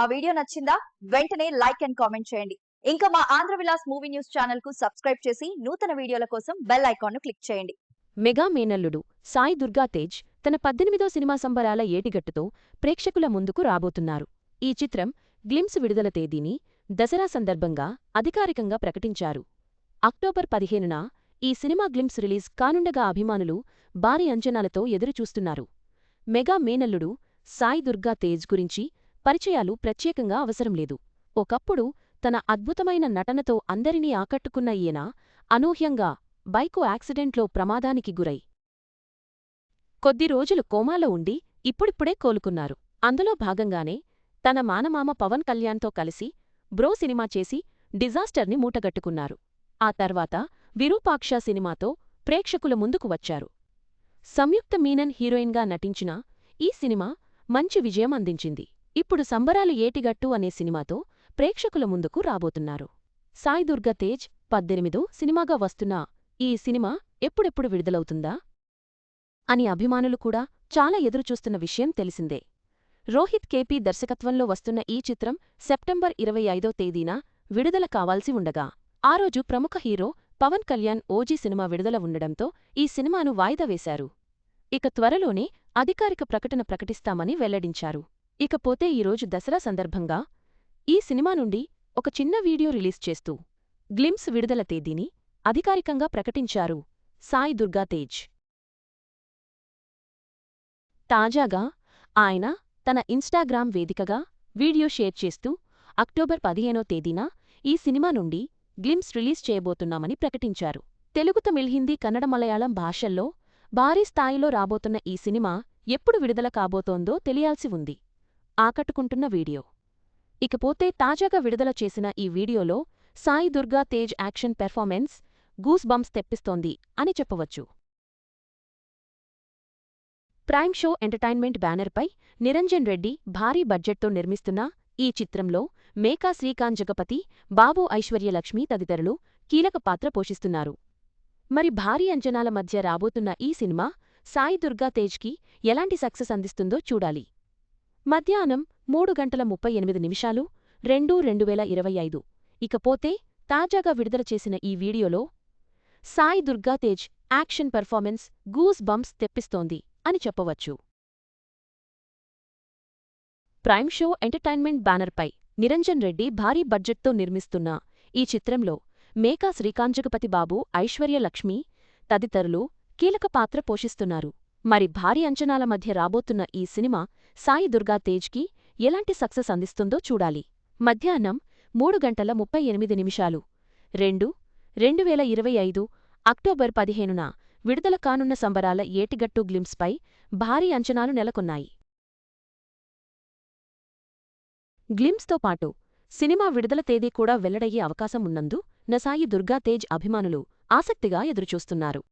ఆ వీడియో నచ్చిందా? వెంటనే లైక్ అండ్ కామెంట్ చేయండి. ఇంకా మా ఆంధ్ర విలాస్ మూవీ న్యూస్ ఛానల్కు సబ్స్క్రైబ్ చేసి నూతన వీడియోల కోసం బెల్ ఐకాన్ను క్లిక్ చేయండి. మెగా మేనల్లుడు సాయి దుర్గా తేజ్ తన పద్దెనిమిదో సినిమా సంబరాల ఏటిగట్టుతో ప్రేక్షకుల ముందుకు రాబోతున్నారు. ఈ చిత్రం గ్లిమ్స్ విడుదల తేదీని దసరా సందర్భంగా అధికారికంగా ప్రకటించారు. అక్టోబర్ పదిహేనున ఈ సినిమా గ్లిమ్స్ రిలీజ్ కానుండగా అభిమానులు భారీ అంచనాలతో ఎదురుచూస్తున్నారు. మెగా మేనల్లుడు సాయి దుర్గా తేజ్ గురించి పరిచయాలు ప్రత్యేకంగా అవసరం లేదు. ఒకప్పుడు తన అద్భుతమైన నటనతో అందరినీ ఆకట్టుకున్న ఈయన అనూహ్యంగా బైకు యాక్సిడెంట్లో ప్రమాదానికి గురై కొద్ది రోజులు కోమాలో ఉండి ఇప్పుడిప్పుడే కోలుకున్నారు. అందులో భాగంగానే తన మానమామ పవన్ కళ్యాణ్తో కలిసి బ్రో సినిమా చేసి డిజాస్టర్ని మూటగట్టుకున్నారు. ఆ తర్వాత విరూపాక్ష సినిమాతో ప్రేక్షకుల ముందుకు వచ్చారు. సంయుక్త మీనన్ హీరోయిన్గా నటించిన ఈ సినిమా మంచి విజయం అందించింది. ఇప్పుడు సంబరాలు ఏటిగట్టు అనే సినిమాతో ప్రేక్షకుల ముందుకు రాబోతున్నారు. సాయిదుర్గ తేజ్ పద్దెనిమిదో సినిమాగా వస్తున్న ఈ సినిమా ఎప్పుడెప్పుడు విడుదలవుతుందా? అని అభిమానులు కూడా చాలా ఎదురుచూస్తున్న విషయం తెలిసిందే. రోహిత్ కేపీ దర్శకత్వంలో వస్తున్న ఈ చిత్రం సెప్టెంబర్ ఇరవై ఐదో తేదీన విడుదల కావాల్సి ఉండగా ఆ రోజు ప్రముఖ hero Pawan Kalyan OG cinema విడుదల ఉండడంతో ఈ సినిమాను వాయిదా వేశారు. ఇక త్వరలోనే అధికారిక ప్రకటన ప్రకటిస్తామని వెల్లడించారు. ఇకపోతే ఈరోజు దసరా సందర్భంగా ఈ సినిమా నుండి ఒక చిన్న వీడియో రిలీజ్ చేస్తూ గ్లిమ్స్ విడుదల తేదీని అధికారికంగా ప్రకటించారు సాయి దుర్గా తేజ్. తాజాగా ఆయన తన ఇన్స్టాగ్రామ్ వేదికగా వీడియో షేర్ చేస్తూ అక్టోబర్ పదిహేనో తేదీన ఈ సినిమా నుండి గ్లిమ్స్ రిలీజ్ చేయబోతున్నామని ప్రకటించారు. తెలుగు తమిళ్ హిందీ కన్నడ మలయాళం భాషల్లో భారీ స్థాయిలో రాబోతున్న ఈ సినిమా ఎప్పుడు విడుదల కాబోతోందో తెలియాల్సి ఉంది. ఆకట్టుకుంటున్న వీడియో. ఇకపోతే తాజాగా విడుదల చేసిన ఈ వీడియోలో Sai Durga Tej action performance goose bumps తెప్పిస్తోంది అని చెప్పవచ్చు. ప్రైమ్ షో ఎంటర్టైన్మెంట్ బ్యానర్పై నిరంజన్ రెడ్డి భారీ బడ్జెట్తో నిర్మిస్తున్న ఈ చిత్రంలో మేకా శ్రీకాంత్ జగపతి బాబు ఐశ్వర్యలక్ష్మి తదితరులు కీలక పాత్ర పోషిస్తున్నారు. మరి భారీ అంచనాల మధ్య రాబోతున్న ఈ సినిమా సాయి దుర్గా తేజ్కి ఎలాంటి సక్సెస్ అందిస్తుందో చూడాలి. మధ్యాహ్నం మూడు గంటల ముప్పై ఎనిమిది నిమిషాలు రెండు రెండు వేల ఇరవై ఐదు. ఇకపోతే తాజాగా విడుదల చేసిన ఈ వీడియోలో Sai Durga Tej action performance goose bumps తెప్పిస్తోంది అని చెప్పవచ్చు. ప్రైమ్ షో ఎంటర్టైన్మెంట్ బ్యానర్పై నిరంజన్ రెడ్డి భారీ బడ్జెట్తో నిర్మిస్తున్న ఈ చిత్రంలో మేకా శ్రీకాంజగపతి బాబు ఐశ్వర్యలక్ష్మి తదితరులు కీలక పాత్ర పోషిస్తున్నారు. మరి భారీ అంచనాల మధ్య రాబోతున్న ఈ సినిమా సాయి దుర్గా తేజ్కి ఎలాంటి సక్సెస్ అందిస్తుందో చూడాలి. మధ్యాహ్నం మూడు గంటల ముప్పై ఎనిమిది నిమిషాలు. రెండు రెండు వేల ఇరవై ఐదు అక్టోబర్ పదిహేనున విడుదల కానున్న సంబరాల ఏటిగట్టు గ్లిమ్స్పై భారీ అంచనాలు నెలకొన్నాయి. గ్లిమ్స్తో పాటు సినిమా విడుదల తేదీ కూడా వెల్లడయ్యే అవకాశం ఉన్నందు నసాయి దుర్గా తేజ్ అభిమానులు ఆసక్తిగా ఎదురుచూస్తున్నారు.